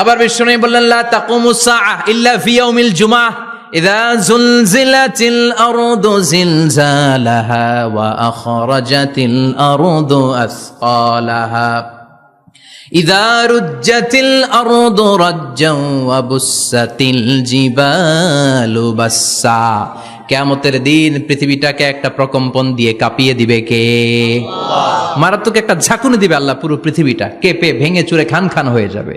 আবার বিষ্ণু বললেন লা তাকুমুস সাআহ ইল্লা ফি ইয়াউমিল জুমআহ ইযা জুলজিলাতিল আরদু জিলজালাহা ওয়া আখরাজাতিল আরদু আসকালাহা إذا رجت الأرض رجا وبست الجبال بسا কেয়ামতের দিন পৃথিবীটাকে একটা প্রকম্পন দিয়ে কাঁপিয়ে দিবে কে মারাত্মক একটা ঝাঁকুনি দিবে আল্লাহ পুরো পৃথিবীটা কেঁপে ভেঙে চুরে খান খান হয়ে যাবে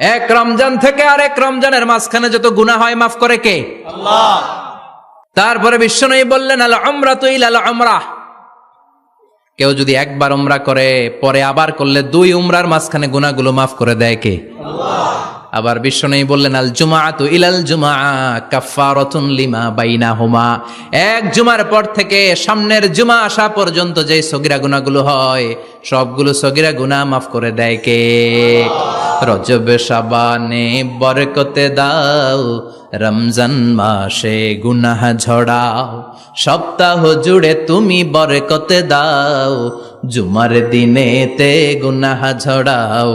এক রমজান থেকে আর এক রমজানের মাঝখানে যত গুনাহ হয় মাফ করে কে? তারপরে বিশ্বনয়ী বললেন আল আমরা তুই আল অমরা কেউ যদি একবার উমরা করে পরে আবার করলে দুই উমরার মাঝখানে গুণাগুলো মাফ করে দেয় কে? আবার বিশ্বনবী বললেন, আল জুমাআতু ইলাল জুমা কাফফারাতুন লিমা বাইনাহুমা। এক জুমার পর থেকে সামনের জুমা আসা পর্যন্ত যে সগিরা গুনাহগুলো হয়, সবগুলো সগিরা গুনাহ মাফ করে দেয় কে? রজব শাবানে বরকতে দাও, রমজান মাসে গুনাহ ঝড়াও, সপ্তাহ জুড়ে তুমি বরকতে দাও, জুমার দিনেতে গুনাহ ঝড়াও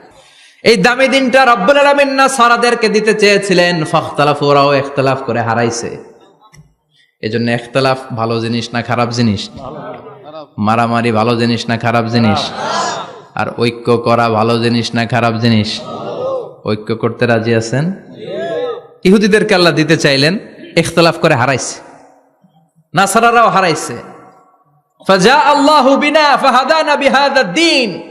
এই দামি দিনটা রব্বুল আলামিন না সারাদেরকে দিতে চেয়েছিলেন? ফখতলাফু, ওরাও ইখতলাফ করে হারাইছে। এজন্য ইখতলাফ ভালো জিনিস না খারাপ জিনিস? মারামারি ভালো জিনিস না খারাপ জিনিস? আর ঐক্য করা ভালো জিনিস না খারাপ জিনিস? ঐক্য করতে রাজি আছেন? ইহুদিদেরকে আল্লাহ দিতে চাইলেন ইখতলাফ করে হারাইছে। নাসারারাও হারাইছে। ফাজা আল্লাহু বিনা ফাহাদানা বিহাদা দ্বীন।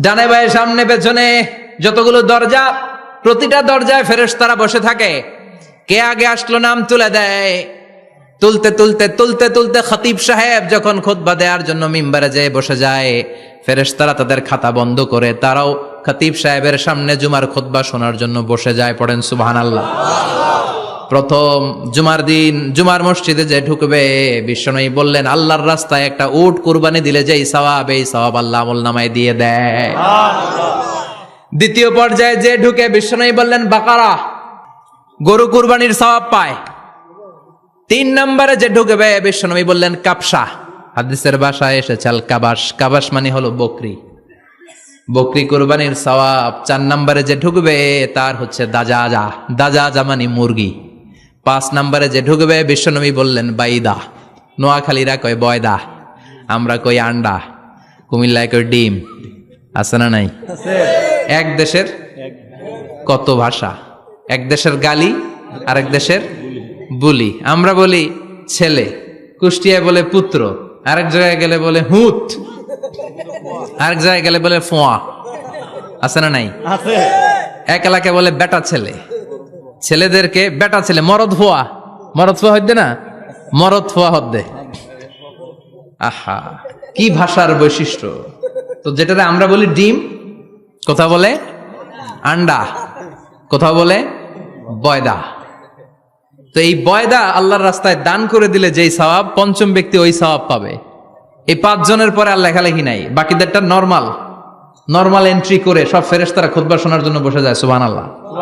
ডানে বায়ে সামনে, পেছনে যতগুলো দরজা, প্রতিটা দরজায় ফেরেশ তারা বসে থাকে। কে আগে আসলো নাম তুলে দেয়? তুলতে তুলতে তুলতে তুলতে খতিব সাহেব যখন খুতবা দেওয়ার জন্য মিম্বারে যেয়ে বসে যায় ফেরেশ তারা তাদের খাতা বন্ধ করে তারাও খতিব সাহেবের সামনে জুমার খুতবা শোনার জন্য বসে যায়, পড়েন সুবহানাল্লাহ। প্রথম জুমার দিন, জুমার মসজিদে যে ঢুকবে বিশ্বনয়ী বললেন, আল্লাহর রাস্তায় একটা উট কুরবানি দিলে যেই সওয়াব, এই সওয়াব আল্লাহ আমল নামায় দিয়ে দেয়। দ্বিতীয় পর্যায়ে যে ঢুকে বিশ্বনয়ী বললেন, বাকারা, গরু কুরবানির সওয়াব পায়। তিন নম্বরে যে ঢুকবে, বিশ্বনবী বললেন কাপসা হাদিসের বাসায় এসেছে, আল কাবাস কাবাস মানে হলো বকরি। বকরি কোরবানির সওয়াব, চার নম্বরে যে ঢুকবে, তার হচ্ছে দাজাজা। দাজাজা মানে মুরগি। পাঁচ নাম্বারে যে ঢুকবে বিশ্বনবী বললেন বাইদা। নোয়াখালীরা কয় বয়দা। আমরা কই আন্ডা। কুমিল্লায় কই ডিম। আছে না নাই? এক দেশের কত ভাষা? এক দেশের গালি আরেক দেশের বুলি। আমরা বলি ছেলে। কুষ্টিয়ায় বলে পুত্র। আরেক জায়গায় গেলে বলে হুত। আরেক জায়গায় গেলে বলে ফোয়া। আছে না নাই? এক এলাকায় বলে বেটা ছেলে। ছেলেদেরকে, বেটা ছেলে, মরদ ফোয়া মরদ ফোয়া হদ্দে না? মরদ ফোয়া হদ্দে আহা, কি ভাষার বৈশিষ্ট্য? তো যেটাতে আমরা বলি ডিম, কথা বলে আন্ডা, কথা বলে বয়দা। তো এই বয়দা আল্লাহর রাস্তায় দান করে দিলে যেই সওয়াব পঞ্চম ব্যক্তি ওই সওয়াব পাবে। এই পাঁচজনের পরে আর লেখালেখি নাই, বাকিদেরটা নর্মাল নর্মাল এন্ট্রি করে সব ফেরেশতারা খুতবা শোনার জন্য বসে যায়, সুবহানাল্লাহ।